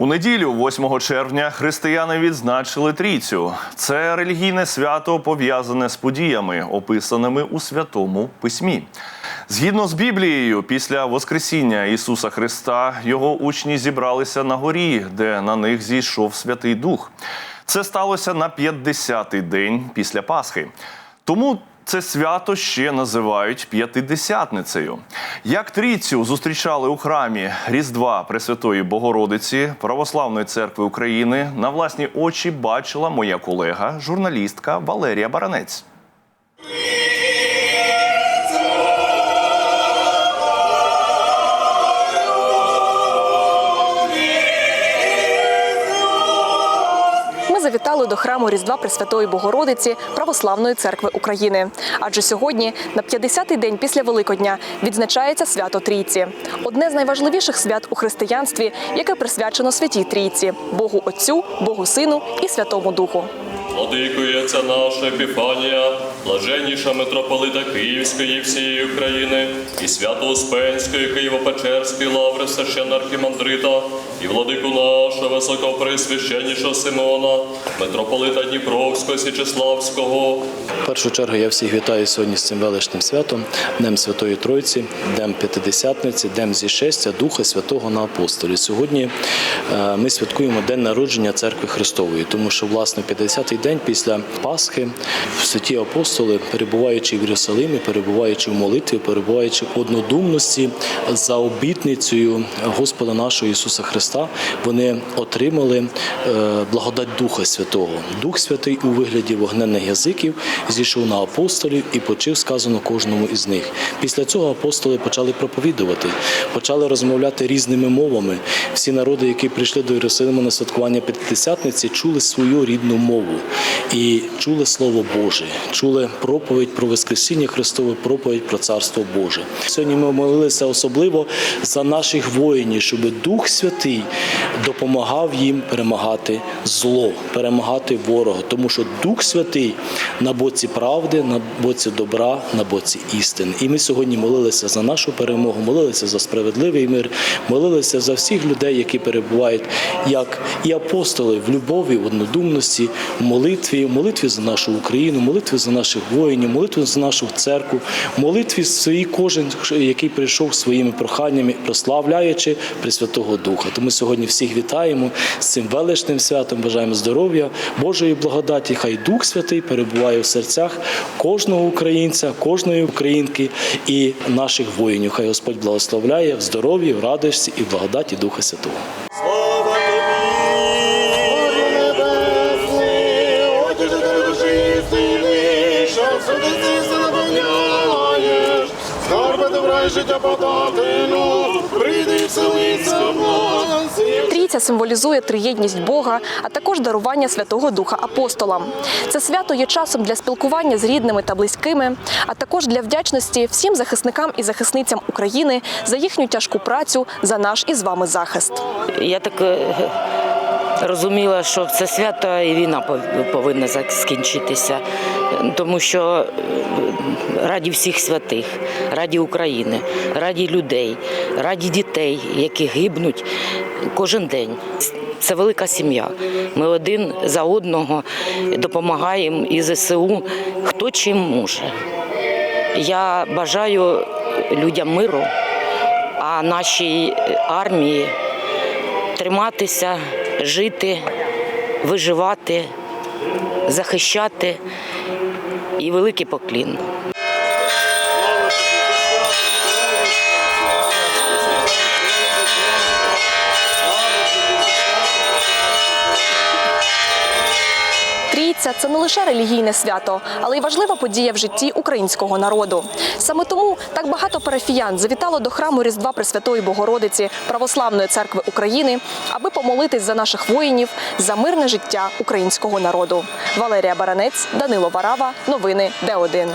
У неділю, 8 червня, християни відзначили трійцю. Це релігійне свято пов'язане з подіями, описаними у святому письмі. Згідно з Біблією, після Воскресіння Ісуса Христа його учні зібралися на горі, де на них зійшов Святий Дух. Це сталося на 50-й день після Пасхи. Тому це свято ще називають п'ятидесятницею. Як трійцю зустрічали у храмі Різдва Пресвятої Богородиці Православної церкви України на власні очі бачила моя колега, журналістка Валерія Баранець. До храму Різдва Пресвятої Богородиці Православної церкви України. Адже сьогодні, на 50-й день після Великодня, відзначається свято Трійці одне з найважливіших свят у християнстві, яке присвячено святій Трійці Богу Отцю, Богу Сину і Святому Духу. Владикується наша Епіфанія, блаженніша митрополита Київської всієї України, і Свято-Успенської Києво-Печерської лаври священна архімандрита, і владику нашого високопресвященнішого Симона, митрополита Дніпровського Січеславського, В першу чергу я всіх вітаю сьогодні з цим величним святом, Днем Святої Тройці, Днем П'ятидесятниці, Днем зішестя Духа Святого на апостолі. Сьогодні е, ми святкуємо День народження Церкви Христової, тому що власне 50-й день після Пасхи святі апостоли, перебуваючи в Єрусалимі, перебуваючи в молитві, перебуваючи в однодумності за обітницею Господа нашого Ісуса Христа, вони отримали е, благодать Духа Святого. Дух Святий у вигляді вогненних язиків зійшов на апостолів і почив сказано кожному із них. Після цього апостоли почали проповідувати, почали розмовляти різними мовами. Всі народи, які прийшли до Єрусалиму на святкування П'ятидесятниці, чули свою рідну мову і чули Слово Боже, чули проповідь про Воскресіння Христове, проповідь про Царство Боже. Сьогодні ми молилися особливо за наших воїнів, щоб Дух Святий допомагав їм перемагати зло, перемагати ворога, тому що Дух Святий на боці правди, на боці добра, на боці істини. І ми сьогодні молилися за нашу перемогу, молилися за справедливий мир, молилися за всіх людей, які перебувають, як і апостоли в любові, в однодумності, в молитві, молитві за нашу Україну, молитві за наших воїнів, молитві за нашу церкву, молитві своїй кожен, який прийшов своїми проханнями, прославляючи Пресвятого Духа. Тому сьогодні всіх вітаємо з цим величним святом. Бажаємо здоров'я, Божої благодаті. Хай Дух Святий перебуває в серцях кожного українця, кожної українки і наших воїнів. Хай Господь благословляє в здоров'ї, в радості і в благодаті Духа Святого. Судиці се скарби добра життя подателю, прийди вселиться в нас. Трійця символізує триєдність Бога, а також дарування Святого Духа апостолам. Це свято є часом для спілкування з рідними та близькими, а також для вдячності всім захисникам і захисницям України за їхню тяжку працю за наш із вами захист. Я так е, розуміла, що це свято і війна повинна зак- скінчитися, тому що е, раді всіх святих, раді України, раді людей, раді дітей, які гибнуть кожен день. Це велика сім'я. Ми один за одного допомагаємо і ЗСУ, хто чим може. Я бажаю людям миру, а нашій армії триматися, жити, виживати, захищати і великий поклін. Трійця це не лише релігійне свято, але й важлива подія в житті українського народу. Саме тому так багато парафіян завітало до храму Різдва Пресвятої Богородиці Православної церкви України, аби помолитись за наших воїнів за мирне життя українського народу. Валерія Баранець, Данило Варава, новини Д1.